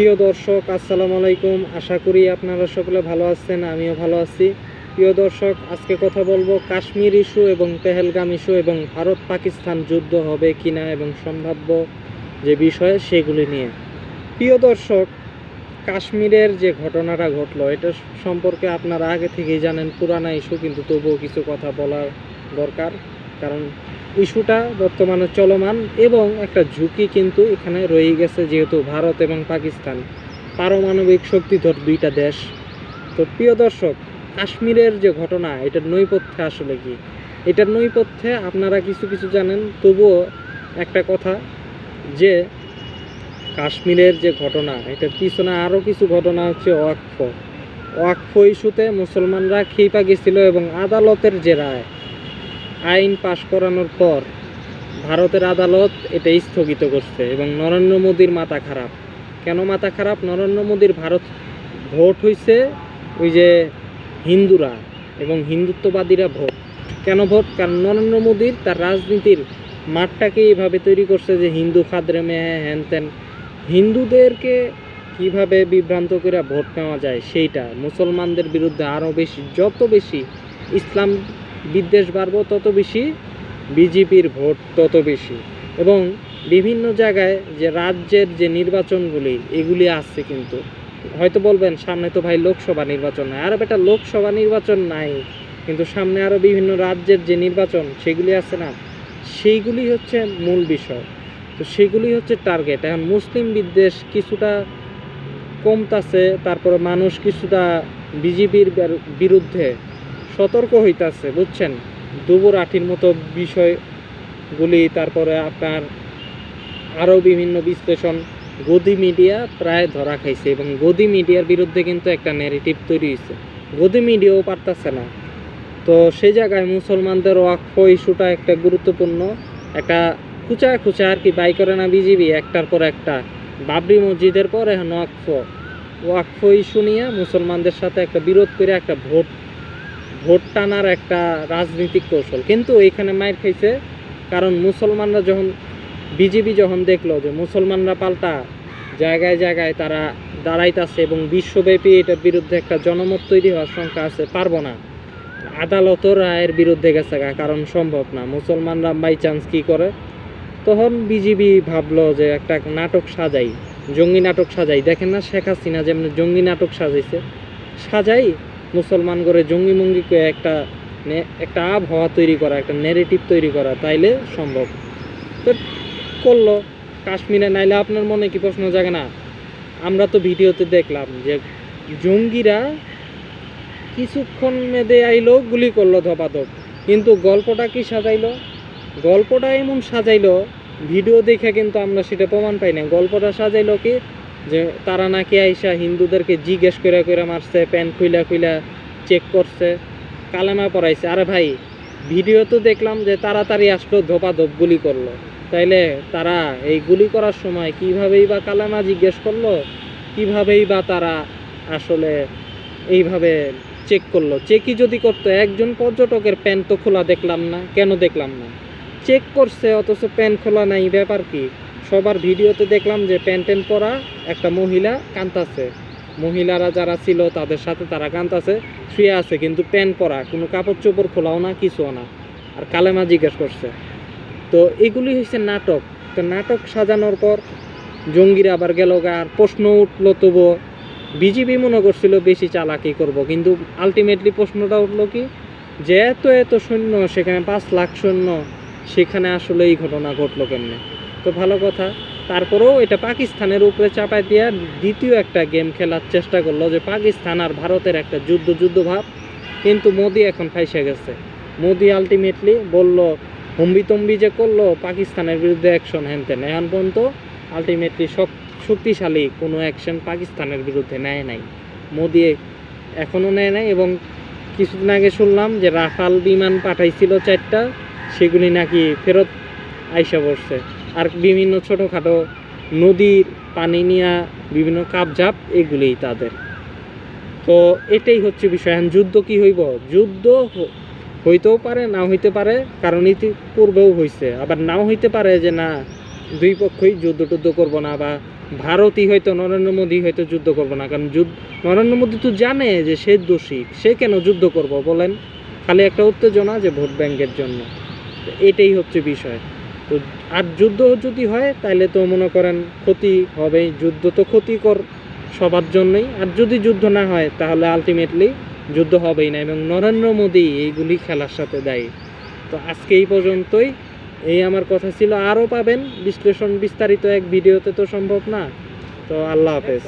প্রিয় দর্শক, আসসালামু আলাইকুম। আশা করি আপনারা সকলে ভালো আছেন, আমিও ভালো আছি। প্রিয় দর্শক, আজকে কথা বলব কাশ্মীর ইস্যু এবং পেহেলগাম ইস্যু এবং ভারত পাকিস্তান যুদ্ধ হবে কিনা এবং সম্ভাব্য যে বিষয় সেগুলি নিয়ে। প্রিয় দর্শক, কাশ্মীরের যে ঘটনাটা ঘটলো, এটা সম্পর্কে আপনারা আগে থেকেই জানেন, পুরানা ইস্যু, কিন্তু তবুও কিছু কথা বলার দরকার। কারণ ইস্যুটা বর্তমানে চলমান এবং একটা ঝুঁকি কিন্তু এখানে রয়ে গেছে যেহেতু ভারত এবং পাকিস্তান। পারমাণবিক শক্তিধর দুইটা দেশ। তো প্রিয় দর্শক, কাশ্মীরের যে ঘটনা, এটার নৈপথ্যে আসলে কি? এটার নৈপথ্যে আপনারা কিছু কিছু জানেন, তবুও একটা কথা যে কাশ্মীরের যে ঘটনা, এটার পিছনে আরও কিছু ঘটনা হচ্ছে ওয়াকফ। ওয়াকফ ইস্যুতে মুসলমানরা খেপা গেছিল এবং আদালতের যে রায় আইন পাশ করানোর পর ভারতের আদালত এটা স্থগিত করছে এবং নরেন্দ্র মোদীর মাথা খারাপ। কেন মাথা খারাপ? নরেন্দ্র মোদীর ভারত ভোট হইছে ওই যে হিন্দুরা এবং হিন্দুত্ববাদীরা ভোট। কেন ভোট? কারণ নরেন্দ্র মোদীর তার রাজনীতির মাঠটাকে এইভাবে তৈরি করছে যে হিন্দু খাদ্রে মেয়ে হ্যান ত্যান হিন্দুদেরকে কীভাবে বিভ্রান্ত করে ভোট নেওয়া যায় সেইটা মুসলমানদের বিরুদ্ধে আরও বেশি, যত বেশি ইসলাম বিদ্বেষ বাড়বো তত বেশি, বিজেপির ভোট তত বেশি। এবং বিভিন্ন জায়গায় যে রাজ্যের যে নির্বাচনগুলি, এগুলি আসছে কিন্তু। হয়তো বলবেন, সামনে তো ভাই লোকসভা নির্বাচন নাই। আর বেটা, লোকসভা নির্বাচন নাই। কিন্তু সামনে আরও বিভিন্ন রাজ্যের যে নির্বাচন, সেগুলি আছে না। সেইগুলি হচ্ছে মূল বিষয়। তো সেগুলি হচ্ছে টার্গেট। এখন মুসলিম বিদ্বেষ কিছুটা কমতাছে তারপরে মানুষ কিছুটা বিজেপির বিরুদ্ধে সতর্ক হইতাছে, বুঝছেন? দুবুর আঠির মতো বিষয়গুলি, তারপরে আপনার আরও বিভিন্ন বিশ্লেষণ, গদি মিডিয়া প্রায় ধরা খাইছে এবং গদি মিডিয়ার বিরুদ্ধে কিন্তু একটা নেগেটিভ তৈরি হয়েছে গদি মিডিয়াও পারতাছে না। তো সেই জায়গায় মুসলমানদের ওয়াকফ ইস্যুটা একটা গুরুত্বপূর্ণ, একটা খুচা খুচা আর কি বাই করে না বিজিবি, একটার পর একটা। বাবরি মসজিদের পর এখন ওয়াকফ। ওয়াকফ ইস্যু নিয়ে মুসলমানদের সাথে একটা বিরোধ করে একটা ভোট ভোট টানার একটা রাজনৈতিক কৌশল। কিন্তু এইখানে মায়ের খাইছে কারণ মুসলমানরা যখন, বিজেপি যখন দেখল যে মুসলমানরা পাল্টা জায়গায় জায়গায় তারা দাঁড়াইতেছে এবং বিশ্বব্যাপী এটার বিরুদ্ধে একটা জনমত তৈরি হওয়ার সংখ্যা আছে, পারব না। আদালতও রায়ের বিরুদ্ধে গেছে কারণ সম্ভব না। মুসলমানরা বাই চান্স কী করে? তখন বিজিবি ভাবলো যে একটা নাটক সাজাই, জঙ্গি নাটক সাজাই। দেখেন না শেখ হাসিনা যেমন জঙ্গি নাটক সাজাইছে, সাজাই মুসলমান করে জঙ্গি মঙ্গি করে একটা একটা আবহাওয়া তৈরি করা, একটা নেগেটিভ তৈরি করা তাইলে সম্ভব। তো করল। কাশ্মীরে নাইলে আপনার মনে কি প্রশ্ন জাগে না? আমরা তো ভিডিওতে দেখলাম যে জঙ্গিরা কিছুক্ষণ মেদে আইলো, গুলি করল ধপাধপ। কিন্তু গল্পটা কি সাজাইলো? গল্পটা এমন সাজাইলো, ভিডিও দেখে কিন্তু আমরা সেটা প্রমাণ পাই না গল্পটা সাজাইলো কি যে তারা নাকি আইসা হিন্দুদেরকে জিজ্ঞেস করে করে মারছে প্যান্ট খুইলা খুইলা চেক করছে, কালেমা পড়াইছে। আরে ভাই ভিডিও তো দেখলাম যে তাড়াতাড়ি আসলো ধোপাধপ গুলি করল। তাইলে তারা এই গুলি করার সময় কিভাবেই বা কালেমা জিজ্ঞেস করল, কিভাবেই বা তারা আসলে এইভাবে চেক করল। চেকই যদি করতো, একজন পর্যটকের প্যান্ট তো খোলা দেখলাম না, কেন দেখলাম না? চেক করছে, অথচ প্যান্ট খোলা নাই, ব্যাপার কি? সবার ভিডিওতে দেখলাম যে প্যান্ট ট্যান্ট পরা একটা মহিলা কান্তাছে মহিলারা যারা ছিল তাদের সাথে তারা কান্তাছে শুয়ে আছে কিন্তু প্যান্ট পরা, কোনো কাপড় চোপড় খোলাও না, কিছুও না। আর কালেমা জিজ্ঞেস করছে। তো এগুলি হচ্ছে নাটক। তো নাটক সাজানোর পর জঙ্গিরা আবার গেল আর প্রশ্ন উঠল তবুও। বিজিবি মনে করছিল বেশি চালাকি করব, কিন্তু আলটিমেটলি প্রশ্নটা উঠল কি, যে এত এত সৈন্য, সেখানে পাঁচ লাখ সৈন্য, সেখানে আসলে এই ঘটনা ঘটলো কেমনে? তো ভালো কথা। তারপরেও এটা পাকিস্তানের উপরে চাপায় দিয়া দ্বিতীয় একটা গেম খেলার চেষ্টা করল যে পাকিস্তান আর ভারতের একটা যুদ্ধ যুদ্ধ ভাব। কিন্তু মোদি এখন ফাইসে গেছে। মোদি আলটিমেটলি বলল হম্বি তম্বি যে করল, পাকিস্তানের বিরুদ্ধে অ্যাকশন হ্যানতেন এখন পর্যন্ত আলটিমেটলি সব শক্তিশালী কোনো অ্যাকশন পাকিস্তানের বিরুদ্ধে নেয় নাই। মোদি এখনও নেয় নাই এবং কিছুদিন আগে শুনলাম যে রাফাল বিমান পাঠাইছিল চারটা, সেগুলি নাকি ফেরত আইসা পড়ছে। আর বিভিন্ন ছোটোখাটো নদীর পানি নিয়া বিভিন্ন কাপঝাপ, এগুলিই তাদের। তো এটাই হচ্ছে বিষয়। এখন যুদ্ধ কি হইব? যুদ্ধ হইতেও পারে না হইতে পারে, কারণ ইতিপূর্বেও হয়েছে আবার নাও হইতে পারে যে না, দুই পক্ষই যুদ্ধ টুদ্ধ করব না বা ভারতই হয়তো নরেন্দ্র মোদী হয়তো যুদ্ধ করবে না। কারণ যুদ্ধ, নরেন্দ্র মোদী তো জানে যে সে দোষী, সে কেন যুদ্ধ করব বলেন? খালি একটা উত্তেজনা যে ভোট ব্যাংকের জন্য। এটাই হচ্ছে বিষয়। তো আর যুদ্ধ যদি হয় তাহলে তো মনে করেন ক্ষতি হবে যুদ্ধ তো ক্ষতিকর সবার জন্যই। আর যদি যুদ্ধ না হয়, তাহলে আলটিমেটলি যুদ্ধ হবেই না। এবং নরেন্দ্র মোদী এইগুলি খেলার সাথে দায়ী। তো আজকে এই পর্যন্তই। এই আমার কথা ছিল। আরও পাবেন। বিশ্লেষণ বিস্তারিত এক ভিডিওতে তো সম্ভব না। তো আল্লাহ হাফেজ।